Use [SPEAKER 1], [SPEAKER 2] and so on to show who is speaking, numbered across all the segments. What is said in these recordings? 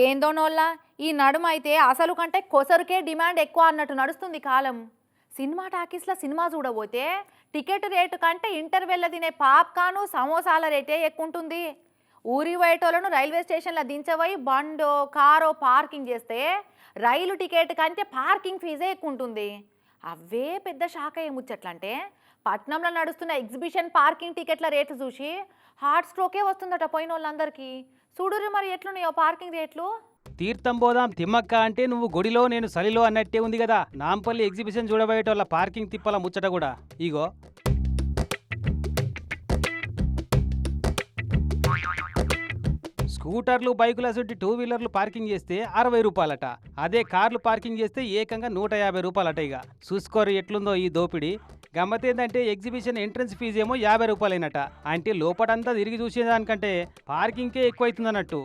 [SPEAKER 1] ఏందోనోళ్ళ ఈ నడుమ అయితే అసలు కంటే కొసరుకే డిమాండ్ ఎక్కువ అన్నట్టు నడుస్తుంది కాలం. సినిమా టాకీస్లో సినిమా చూడబోతే టికెట్ రేటు కంటే ఇంటర్వెల్ల తినే పాప్కాను సమోసాల రేటే ఎక్కువ ఉంటుంది ఊరి బయటోళ్ళను రైల్వే స్టేషన్లో దించబోయి బండో కారో పార్కింగ్ చేస్తే రైలు టికెట్ కంటే పార్కింగ్ ఫీజే ఎక్కువ ఉంటుంది అవే పెద్ద షాక్ అయ్యే పట్నంలో నడుస్తున్న ఎగ్జిబిషన్ పార్కింగ్ టికెట్ల రేట్లు చూసి హార్ట్ స్ట్రోకే వస్తుందట పోయిన వాళ్ళందరికీ చూడురు మరి ఎట్లున్నాయో పార్కింగ్ రేట్లు?
[SPEAKER 2] తీర్థం పోదాం తిమ్మక్క అంటే నువ్వు గుడిలో నేను సలిలో అన్నట్టే ఉంది కదా. నాంపల్లి ఎగ్జిబిషన్ చూడబోయేటోళ్ళ పార్కింగ్ తిప్పల ముచ్చట కూడా. ఇగో. స్కూటర్లు బైకుల సుట్టి టూ వీలర్లు పార్కింగ్ చేస్తే అరవై రూపాయలట. అదే కార్లు పార్కింగ్ చేస్తే ఏకంగా నూట యాభై రూపాయలట ఇక. చూసుకోరు ఎట్లుందో ఈ దోపిడీ. గమ్మత్ ఏంటంటే ఎగ్జిబిషన్ ఎంట్రన్స్ ఫీజు ఏమో యాభై రూపాయలైనట. అంటే లోపటంతా తిరిగి చూసేదానికంటే పార్కింగ్కే ఎక్కువైతుందన్నట్టు.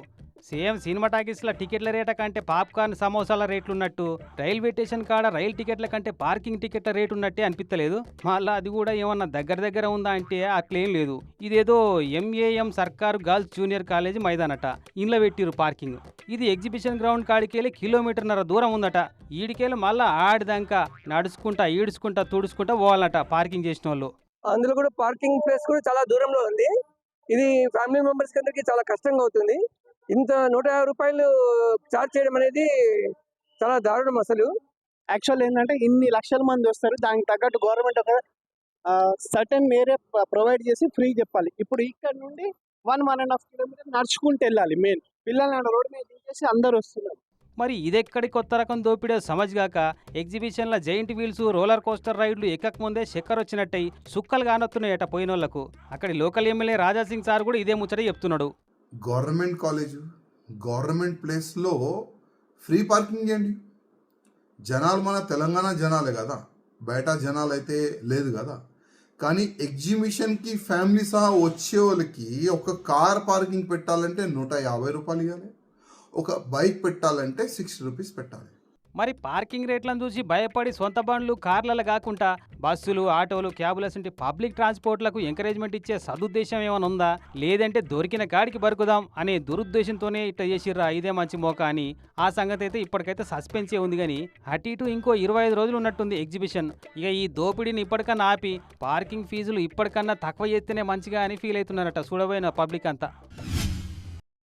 [SPEAKER 2] సేమ్ సినిమా టాకీస్ల టికెట్ల రేట కంటే పాప్కార్న్ సమోసాల రేట్లు ఉన్నట్టు రైల్వే స్టేషన్ కాడ రైలు టికెట్ల కంటే పార్కింగ్ టికెట్ల రేటు ఉన్నట్టే అనిపించలేదు మళ్ళీ అది కూడా ఏమన్నా దగ్గర దగ్గర ఉందా అంటే అట్లేం లేదు. ఇదేదో ఎంఏఎం సర్కార్ గర్ల్స్ జూనియర్ కాలేజీ మైదానట. ఇంట్లో పెట్టిరు పార్కింగ్. ఇది ఎగ్జిబిషన్ గ్రౌండ్ కాడికెళ్ళి కిలోమీటర్న్నర దూరం ఉందట. ఈడికెళ్ళి మళ్ళీ ఆడిదాకా నడుచుకుంటా ఈడుచుకుంటా తుడుచుకుంటా పోవాలట పార్కింగ్ చేసిన వాళ్ళు
[SPEAKER 3] అందులో కూడా పార్కింగ్ ప్లేస్ కూడా చాలా దూరంలో ఉంది. ఇది ఫ్యామిలీ మెంబర్స్ అందరికి చాలా కష్టంగా అవుతుంది. ఇంత నూట యాభై రూపాయలు చార్జ్ చేయడం అనేది చాలా దారుణం అసలు.
[SPEAKER 4] యాక్చువల్ ఏంటంటే ఇన్ని లక్షల మంది వస్తారు దానికి తగ్గట్టు గవర్నమెంట్ ఒక సర్టన్ ఏరియా ప్రొవైడ్ చేసి ఫ్రీ చెప్పాలి. ఇప్పుడు ఇక్కడ నుండి one one and half kilometre నడుచుకుంటూ వెళ్ళాలి మెయిన్ పిల్లల్ని రోడ్ మీద దించేసి అందరు వస్తున్నారు.
[SPEAKER 2] మరి ఇదెక్కడి కొత్త రకం దోపిడో సమజ్గాక ఎగ్జిబిషన్ల జైంట్ వీల్స్ రోలర్ కోస్టర్ రైడ్లు ఎక్కకముందే చక్కర్ వచ్చినట్టయి సుక్కలు కానొత్తున్నాయట పోయినోళ్ళకు. అక్కడి లోకల్ ఎమ్మెల్యే రాజాసింగ్ సార్ కూడా ఇదే ముచ్చట చెప్తున్నాడు.
[SPEAKER 5] గవర్నమెంట్ కాలేజు గవర్నమెంట్ ప్లేస్లో ఫ్రీ పార్కింగ్ చేయండి జనాలు మన తెలంగాణ జనాలే కదా. బయట జనాలు అయితే లేదు కదా. కానీ ఎగ్జిబిషన్కి ఫ్యామిలీ సహా వచ్చే వాళ్ళకి ఒక కార్ పార్కింగ్ పెట్టాలంటే నూట యాభై రూపాయలు ఇవ్వాలి ఒక బైక్ పెట్టాలంటే సిక్స్టీ రూపీస్ పెట్టాలి.
[SPEAKER 2] మరి పార్కింగ్ రేట్లను చూసి భయపడి సొంత బండ్లు కార్లలో కాకుండా బస్సులు ఆటోలు క్యాబుల వంటి పబ్లిక్ ట్రాన్స్పోర్ట్లకు ఎంకరేజ్మెంట్ ఇచ్చే సదుద్దేశం ఏమైనా ఉందా? లేదంటే దొరికిన గాడికి బరుకుదాం అనే దురుద్దేశంతోనే ఇట్లా చేసిర్రా ఇదే మంచి మోక అని. ఆ సంగతి అయితే ఇప్పటికైతే సస్పెన్సే ఉంది కానీ అటు ఇటు ఇంకో ఇరవై ఐదు రోజులు ఉన్నట్టుంది ఎగ్జిబిషన్. ఇక ఈ దోపిడీని ఇప్పటికన్నా ఆపి పార్కింగ్ ఫీజులు ఇప్పటికన్నా తక్కువ చేస్తేనే మంచిగా అని ఫీల్ అవుతున్నారట చూడబోయిన పబ్లిక్ అంతా.